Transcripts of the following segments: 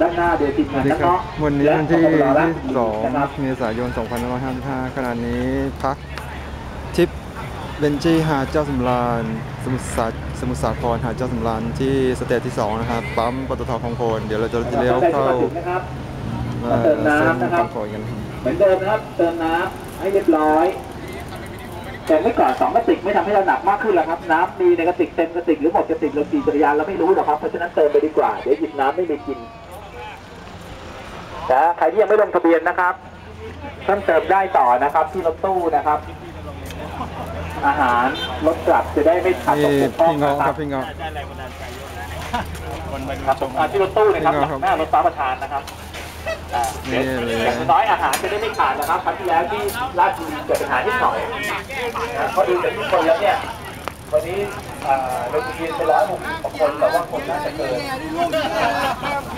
ด้านหน้าโดยทีมสงาวันสดีนักครับเนาะวันนี้วันที่และที่นะครับ2เมษายน 2555ขณะนี้พักทริปเบนจี้หาดเจ้าสำราญสมุทรสาสมุทรสาครหาดเจ้าสำราญที่สเตจที่ 2 นะครับ ปั๊มปตทคลองโคนเดี๋ยวเราจะเลี้ยวเข้านะครับมาเติมเส้นน้ำนะครับคลองโคนกันเหมือนเดิมนะครับ เติมน้ำให้เรียบร้อยแต่ไม่ก่อนสองกระติกไม่ทำให้เราหนักมากขึ้นแล้วครับ น้ำมีในกระติกเต็มกระติกหรือหมดกระติกเราขี่จักรยานเราไม่รู้หรอกครับเพราะฉะนั้นเติมไปดีกว่าเดี๋ยวหยิบน้ำไม่มีกิน นะใครที่ยังไม่ลงทะเบียนนะครับท่านเติมได้ต่อนะครับที่รถตู้นะครับ อาหารรถกลับจะได้ไม่ขาดตนี่กบกพร่องพี่เงาะนะคครัรับบพี่เงาะครับผมอ่าที่รถตู้นะครับพี่เงาะครับหน้ารถฟ้าประธานนะครับอ่านี่เลย อย่างน้อยอาหารจะได้ไม่ขาดนะครับครั้งที่แล้วที่ราชบุรีเกิดปัญหาที่หน่อยนะเพราะดูจากทุกคนแล้วเนี่ยวันนี้อ่าลงทะเบียนไปร้อยหกสิบกว่าคนแต่ว่าคนน่าจะเกิน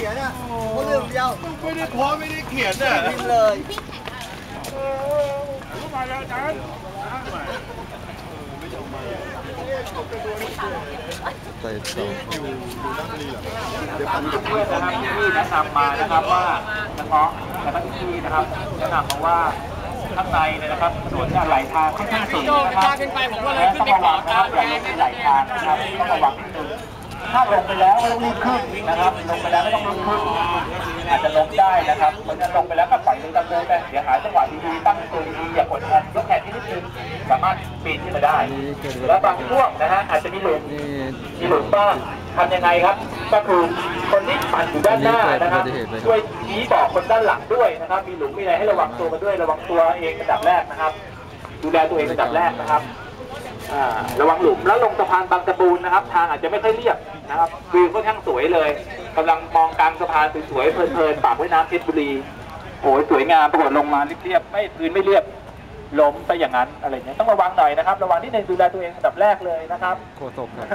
ไม่ได้โพสต์ไม่ได้เขียนอะใส่ต่อเพื่อนนะครับที่แนะนำมานะครับว่าเฉพาะคณะที่นะครับแนะนำมาว่าข้างในเนี่ยนะครับถนนเนี่ยไหลทางค่อนข้างสูงนะครับต้องระวังนะครับอย่าลงไปไหลทางนะครับต้องระวังนิดนึง ถ้าลงไปแล้วไม่ต้องรีบขึ้นนะครับ ลงไปแล้วไม่ต้องรีบขึ้น อาจจะลงได้นะครับเพราะฉะนั้นลงไปแล้วก็ปล่อยมือตามเดินไปเดี๋ยวหาจังหวะดีๆตั้งตัวดีๆอย่ากดแขนยกแขนที่นิดนึงสามารถปีนขึ้นมาได้ แล้วบางช่วงนะฮะอาจจะมีหลุมมีหลุมบ้างทำยังไงครับ ก็คือคนที่ปั่นอยู่ด้านหน้านะครับช่วยชี้บอกคนด้านหลังด้วยนะครับ มีหลุมมีอะไรให้ระวังตัวกันด้วยระวังตัวเองเป็นดับแรกนะครับ ดูแลตัวเองเป็นดับแรกนะครับ ระวังหลุมแล้วลงสะพานบางตะบูนนะครับ ทางอาจจะไม่ค่อยเรียบนะครับวิวค่อนข้างสวยเลยกำลังมองกลางสะพานสวยๆเพลินๆปากไว้น้ำเพชรบุรีโอ้ยสวยงามปรากฏลงมาเรียบๆไม่พื้นไม่เรียบล้มไปอย่างนั้นอะไรเงี้ยต้องระวังหน่อยนะครับ ระวังที่หนึ่งดูแลตัวเองอันดับแรกเลยนะครับโคศกครับ